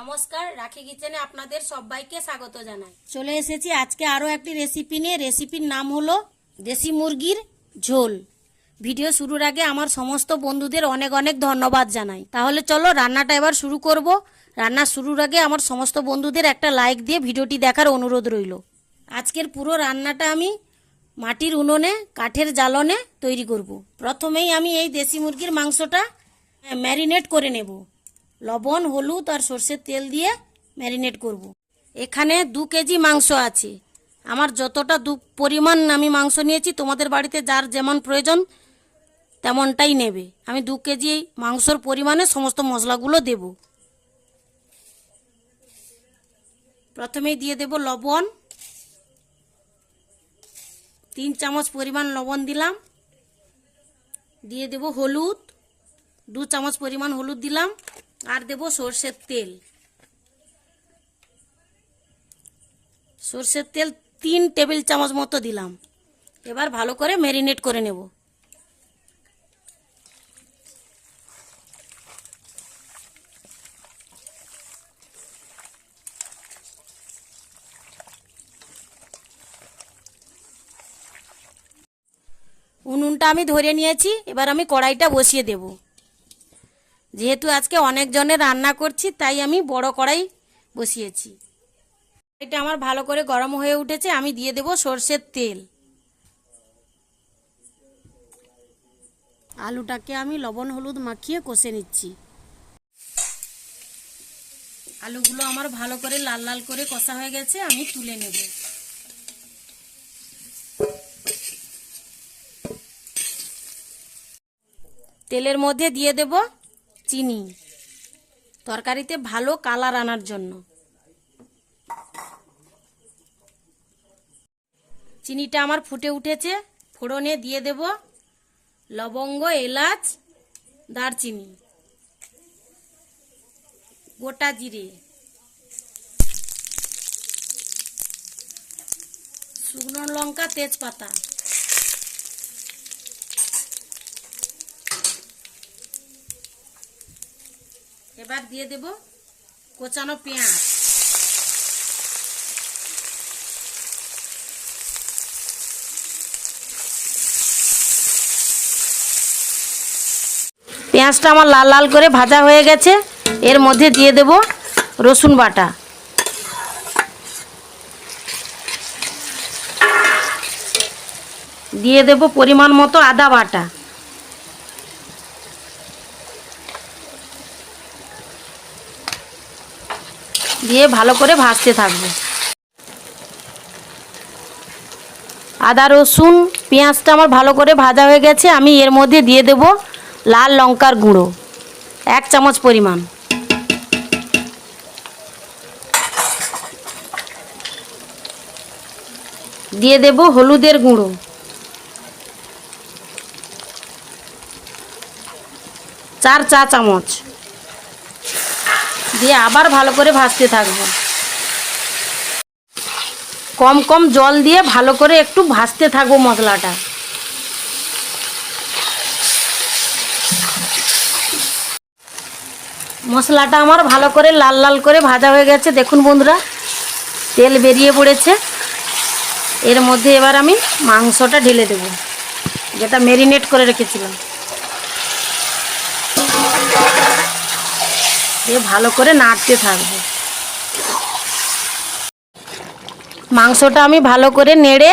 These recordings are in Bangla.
নমস্কার, রাখি কিচেনে আপনাদের সবাইকে স্বাগত জানাই। চলে এসেছি আজকে আরও একটি রেসিপি নিয়ে। রেসিপির নাম হলো দেশি মুরগির ঝোল। ভিডিও শুরুর আগে আমার সমস্ত বন্ধুদের অনেক অনেক ধন্যবাদ জানাই। তাহলে চলো রান্নাটা এবার শুরু করব। রান্না শুরুর আগে আমার সমস্ত বন্ধুদের একটা লাইক দিয়ে ভিডিওটি দেখার অনুরোধ রইল। আজকের পুরো রান্নাটা আমি মাটির উনুনে, কাঠের জ্বালনে তৈরি করব। প্রথমেই আমি এই দেশি মুরগির মাংসটা ম্যারিনেট করে নেব। লবণ, হলুদ আর সর্ষের তেল দিয়ে ম্যারিনেট করব। এখানে দু কেজি মাংস আছে। আমার যতটা দু পরিমাণ আমি মাংস নিয়েছি, তোমাদের বাড়িতে যার যেমন প্রয়োজন তেমনটাই নেবে। আমি দু কেজি মাংসর পরিমাণে সমস্ত মশলাগুলো দেব। প্রথমেই দিয়ে দেব লবণ। তিন চামচ পরিমাণ লবণ দিলাম। দিয়ে দেব হলুদ। দু চামচ পরিমাণ হলুদ দিলাম। আর দেব সর্ষের তেল। সর্ষের তেল তিন টেবিল চামচ মতো দিলাম। এবার ভালো করে ম্যারিনেট করে নেব। উনুনটা আমি ধরে নিয়েছি, এবার আমি কড়াইটা বসিয়ে দেব। যেহেতু আজকে অনেক জনের রান্না করছি, তাই আমি বড় কড়াই বসিয়েছি। এটা আমার ভালো করে গরম হয়ে উঠেছে, আমি দিয়ে দেব সর্ষের তেল। আলুটাকে আমি লবণ হলুদ মাখিয়ে কষে নিচ্ছি। আলুগুলো আমার ভালো করে লাল লাল করে কষা হয়ে গেছে, আমি তুলে নেব। তেলের মধ্যে দিয়ে দেব চিনি। তরকারিতে ভালো কালার আনার জন্য। চিনিটা আমার ফুটে উঠেছে, ফোড়নে দিয়ে দেব লবঙ্গ, এলাচ, দারচিনি। গোটা জিরে। শুকনো লঙ্কা, তেজপাতা। এবার দিয়ে দেব কোচানো পেঁয়াজ। পেঁয়াজটা আমার লাল লাল করে ভাজা হয়ে গেছে। এর মধ্যে দিয়ে দেব রসুন বাটা। দিয়ে দেব পরিমাণ মতো আদা বাটা। দিয়ে ভালো করে ভাজতে থাকব। আদা, রসুন, পেঁয়াজটা আমার ভালো করে ভাজা হয়ে গেছে, আমি এর মধ্যে দিয়ে দেব লাল লঙ্কার গুঁড়ো, এক চামচ পরিমাণ। দিয়ে দেব হলুদের গুঁড়ো। চার চা চামচ। দিয়ে আবার ভালো করে ভাজতে থাকব। কম কম জল দিয়ে ভালো করে একটু ভাজতে থাকব মশলাটা। মশলাটা আমার ভালো করে লাল লাল করে ভাজা হয়ে গেছে। দেখুন বন্ধুরা, তেল বেরিয়ে পড়েছে। এর মধ্যে এবার আমি মাংসটা ঢেলে দেব, যেটা ম্যারিনেট করে রেখেছিলাম। দিয়ে ভালো করে নাড়তে থাকব। মাংসটা আমি ভালো করে নেড়ে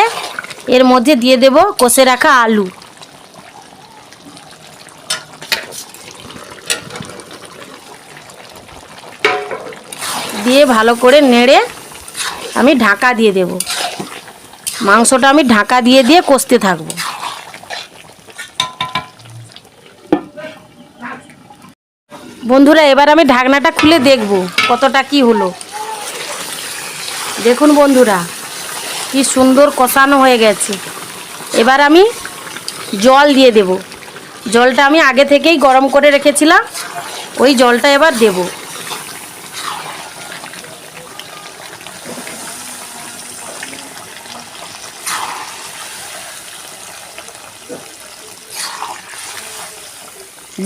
এর মধ্যে দিয়ে দেব কষে রাখা আলু। দিয়ে ভালো করে নেড়ে আমি ঢাকা দিয়ে দেব। মাংসটা আমি ঢাকা দিয়ে দিয়ে কষতে থাকব। বন্ধুরা, এবার আমি ঢাকনাটা খুলে দেখব কতটা কি হলো। দেখুন বন্ধুরা, কি সুন্দর কষানো হয়ে গেছে। এবার আমি জল দিয়ে দেব। জলটা আমি আগে থেকেই গরম করে রেখেছিলাম, ওই জলটা এবার দেব।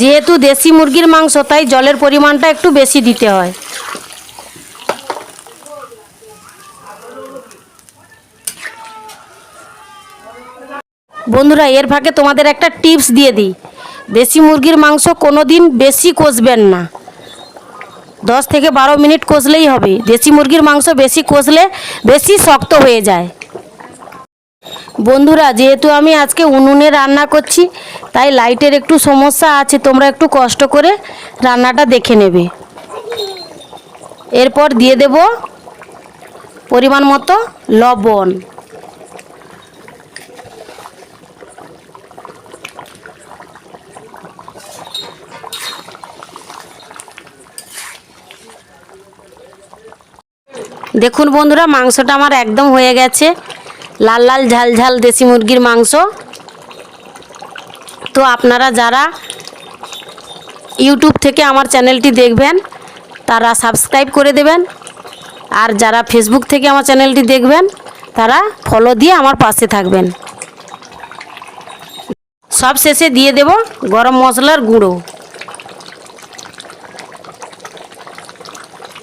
যেহেতু দেশি মুরগির মাংস, তাই জলের পরিমাণটা একটু বেশি দিতে হয়। বন্ধুরা, এর ফাঁকে তোমাদের একটা টিপস দিয়ে দিই। দেশি মুরগির মাংস কোনো দিন বেশি কষবেন না। দশ থেকে বারো মিনিট কষলেই হবে। দেশি মুরগির মাংস বেশি কষলে বেশি শক্ত হয়ে যায়। বন্ধুরা, যেহেতু আমি আজকে উনুনে রান্না করছি, তাই লাইটের একটু সমস্যা আছে, তোমরা একটু কষ্ট করে রান্নাটা দেখে নেবে। এরপর দিয়ে দেব পরিমাণ মতো লবণ। দেখুন বন্ধুরা, মাংসটা আমার একদম হয়ে গেছে। লাল লাল ঝাল ঝাল দেশি মুরগির মাংস। তো আপনারা যারা ইউটিউব থেকে আমার চ্যানেলটি দেখবেন, তারা সাবস্ক্রাইব করে দেবেন। আর যারা ফেসবুক থেকে আমার চ্যানেলটি দেখবেন, তারা ফলো দিয়ে আমার পাশে থাকবেন। সব শেষে দিয়ে দেব গরম মশলার গুঁড়ো।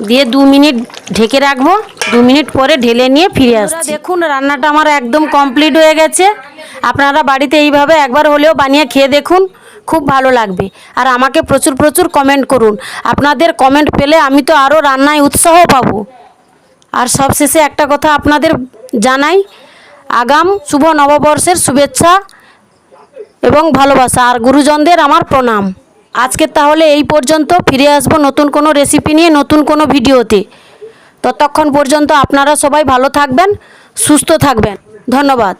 দিয়ে দু মিনিট ঢেকে রাখব। দু মিনিট পরে ঢেলে নিয়ে ফিরে আসছি। দেখুন রান্নাটা আমার একদম কমপ্লিট হয়ে গেছে। আপনারা বাড়িতে এইভাবে একবার হলেও বানিয়ে খেয়ে দেখুন খুব ভালো লাগবে। আর আমাকে প্রচুর প্রচুর কমেন্ট করুন। আপনাদের কমেন্ট পেলে আমি তো আরও রান্নায় উৎসাহ পাবো। আর সবশেষে একটা কথা আপনাদের জানাই আগাম শুভ নববর্ষের শুভেচ্ছা এবং ভালোবাসা। আর গুরুজনদের আমার প্রণাম। আজকে তাহলে এই পর্যন্ত ফিরে আসব নতুন কোনো রেসিপি নিয়ে, নতুন কোনো ভিডিওতে। ততক্ষণ পর্যন্ত আপনারা সবাই ভালো থাকবেন, সুস্থ থাকবেন। ধন্যবাদ।